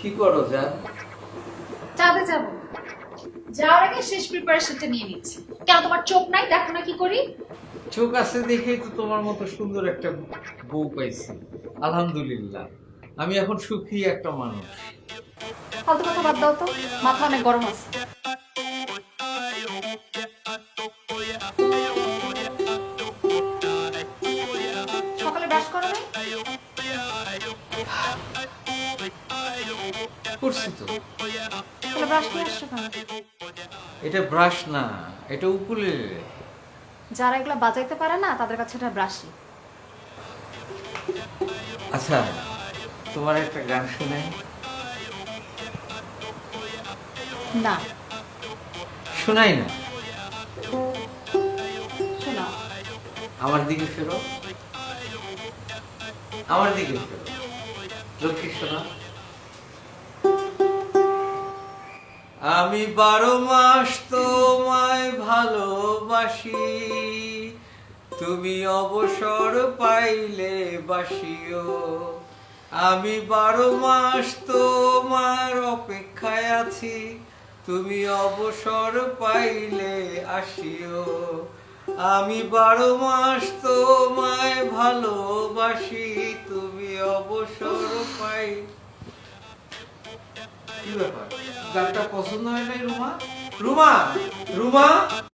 কি করো যা? চাঁদে যাব। যাওয়ার আগে শেষ প্রিপারেশনটা নিয়ে নিচ্ছি। কেন তোমার চোখ নাই? দেখো না কি করি। চোখ আছে দেখেই তো তোমার মতো সুন্দর একটা বউ পাইছি। আলহামদুলিল্লাহ। আমি এখন সুখী একটা মানুষ। ফালতু কথা বাদ দাও তো। মাথা অনেক গরম আছে। করছি তো। ব্রাশ নিয়ে আসছো কেন? এটা ব্রাশ না এটা যারা এগুলো বাজাইতে পারে না তাদের কাছে এটা ব্রাশই আচ্ছা তোমার একটা গান শোনাই না। শোনাই না? শোনো। আমার দিকে ফেরো। আমার দিকে ফেরো। লক্ষ্মী শোনা। আমি বারো মাস তোমায় ভালোবাসি। তুমি অবসর পাইলে বাসিও। আমি বারো মাস তোমার অপেক্ষায় আছি। তুমি অবসর পাইলে আসিও। আমি বারো মাস তোমায় ভালোবাসি। তুমি অবসর পাই কি ব্যাপার? গানটা পছন্দ হয় নাই রুমা? রুমা? রুমা?